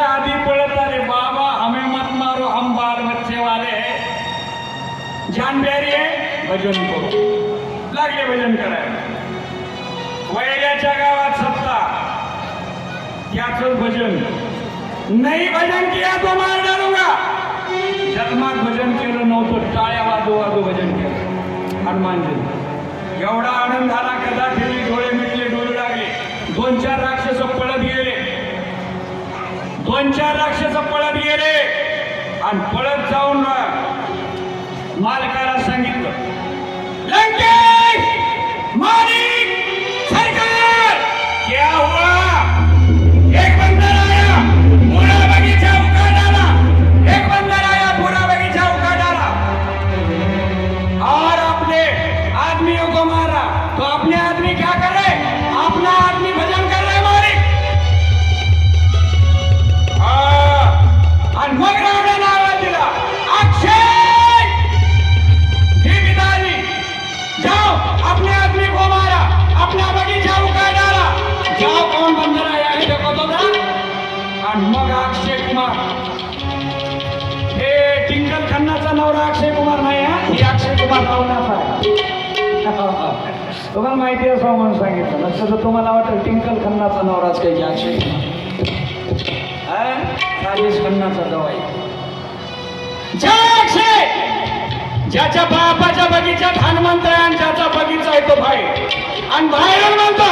आधी पड़ता रे बाबा हमें मत मारो हम बाल बच्चे वाले जान प्यारी आहे भजन करू। लागले भजन करायला वैऱ्याच्या गावात सत्ता। त्याच भजन? नाही भजन किया तो मार डालूंगा। जन्मात भजन केलं नव्हतं टाळ्या वाजू वाजू भजन केलं हनुमानजी एवढा आनंद झाला कदा ठेवली डोळे मिटले डोळे लागले दोन चार राक्षस पळत गेले दोन चार राक्षस पळत गेले. आणि पळत जाऊन मालकाला सांगितलं तुम्हाला माहिती आहे असं म्हणून सांगितलं. नसतं तर तुम्हाला वाटेल टिंकल खन्नाचा नवराच काही अक्षय कुमार राजेश खन्नाचा दवाई ज्याच्या बापाच्या बगीच्यात हनुमंत आहे आणि ज्याचा बगीचा आहे तो भाई आणि बाहेर म्हणतो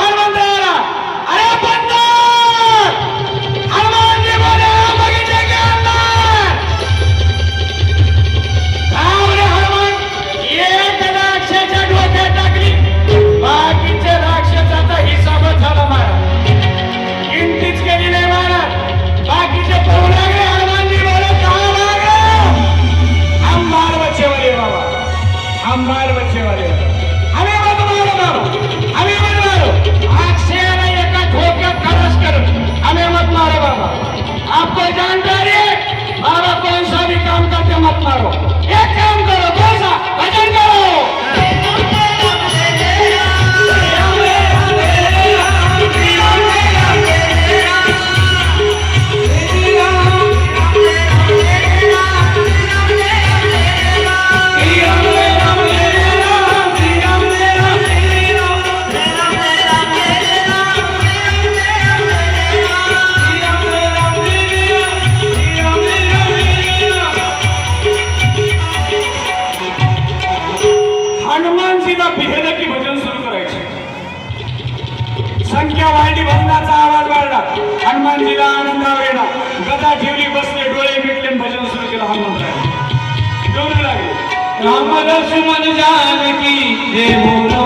श्रद्धा ठेवली बसले डोळे मिटले भजन सुरू केलं. हनुमंताने डोळे लागले. राम लक्ष्मण जानकी जय बोलो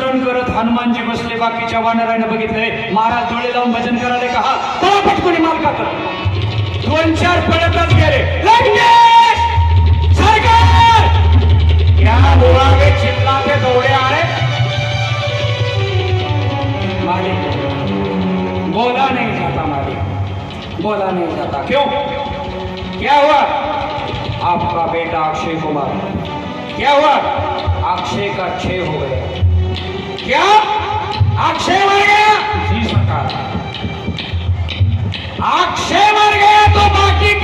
स्मरण करत हनुमानजी बसले बाकीच्या वानराने बघितले महाराज डोळे लावून भजन करायला का? हा पळा पटकोणी मालका कर. दोन चार पळतच गेले. दौड़े मालिक बोला नहीं जाता मालिक. बोला नहीं जाता. क्यों? क्या हुआ? आपका बेटा अक्षय कुमार. क्या हुआ? अक्षय का छह हो गया. क्या अक्षय मर गया अक्षय मर गया तो बाकी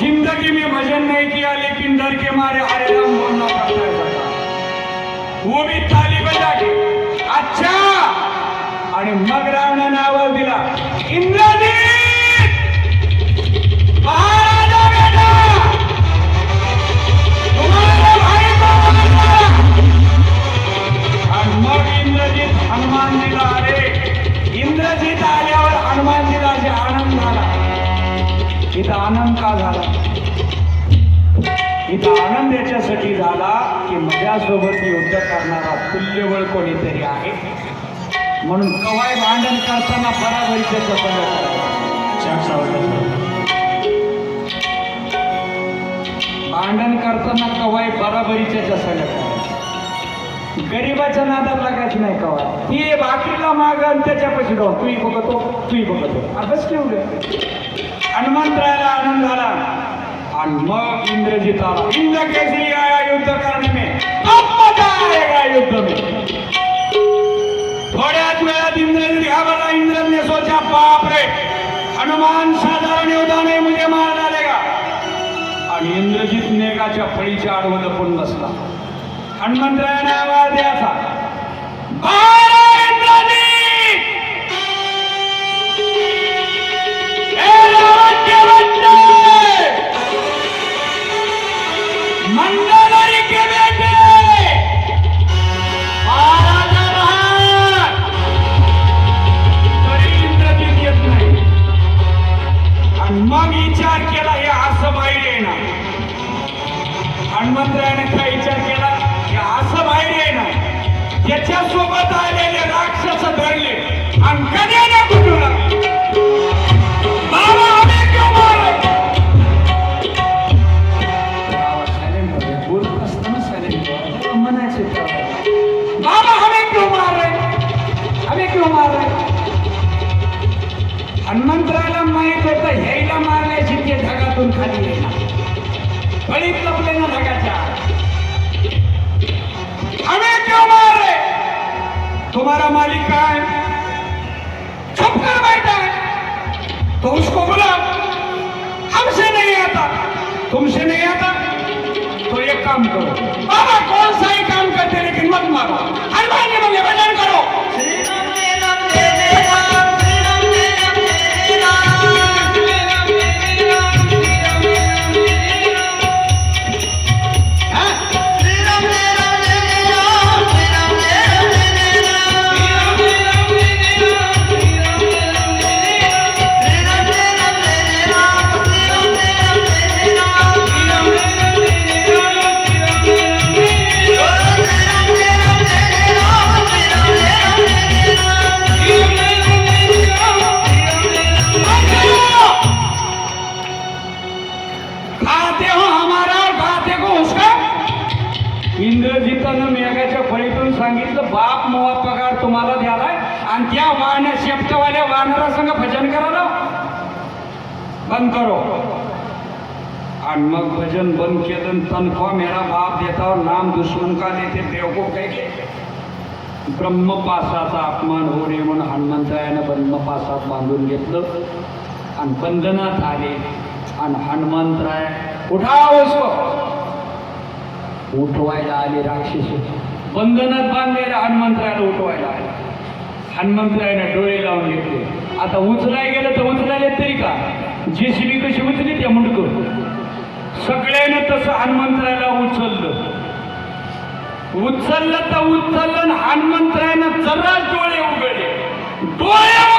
जिंदगी में भजन नहीं किया लेकिन डर के मारे हरे राम बोलना पड़ता है वो भी थाली बजा के अच्छा! आणि मग रावणा नाव दिला इंद्रदेव माझ्यासोबत युद्ध करणारा तुल्यबळ कोणीतरी आहे? म्हणून कवाय भांडण करताना बराबरीचे. भांडण करताना कवाय बराबरीचे जसं गरीबाच्या नादात लागायचं नाही कवाय. ती भाकरीला माग आणि त्याच्यापाशी जाऊ तूही बघतो तूही बघतो अभ्यास ठेवलं हनुमंतरायाला आनंद झाला. मग इंद्रजीत आला इंद्र केसरी आया युद्ध करने में? अब मज़ा आएगा युद्ध में। थोड्याच वेळात इंद्रजीत घाबरला इंद्र ने सोचा, बाप रे, हनुमान साधारण योद्धा ने मुझे मार डालेगा। आणि इंद्रजीत मेघाच्या फळीच्या आडवं लपून बसला हनुमंतरायाने आवाज़ द्यायचा विचार केला हे असं बाहेर येणार. हनुमंतरायाने काय विचार केला? हे असं बाहेर येणार. त्याच्यासोबत आलेले राक्षस धरले. हनुमंतराला माहीत होतं यायला मारल्याची ते ढगातून खाली यायला बळी लपले ना ढगाच्या हमें क्यों तुम्हारा मालिक काय? है छुप कर बैठा है तो उसको बोला हमसे नहीं आता. तुमसे नहीं आता? तो एक काम करो. बाबा कौन सा ही काम करते लेकिन मत मारो. हनुमान जी मुझे भजन करो. मोवा पगार तुम्हाला द्यालाय आणि त्या वाहण्या शेपटवाल्या वाहनाला संग भजन करायला बंद करो. आणि मग भजन बंद केलं आणि तनख्वा मेरा बाप देता नाम दुश्मन का देते देवको काय ब्रह्मपासाचा अपमान हो रे म्हणून हनुमंतरायानं ब्रह्मपासात बांधून घेतलं. आणि बंधनात आले. आणि हनुमंतराय उठाव. उठवायला आले राक्षस. बंधनात बांधलेल्या हनुमंतरायाला उठवायला आले. डोळे लावून घेतले. आता उचलाय गेलं तर उचलायला तरी का? जेसीबी कशी उचली त्या मुंडकं? सगळ्यानं तसं हनुमंतरायला उचललं. उचललं तर उचललं आणि हनुमंतरायानं जरा डोळे उघडले. डोळे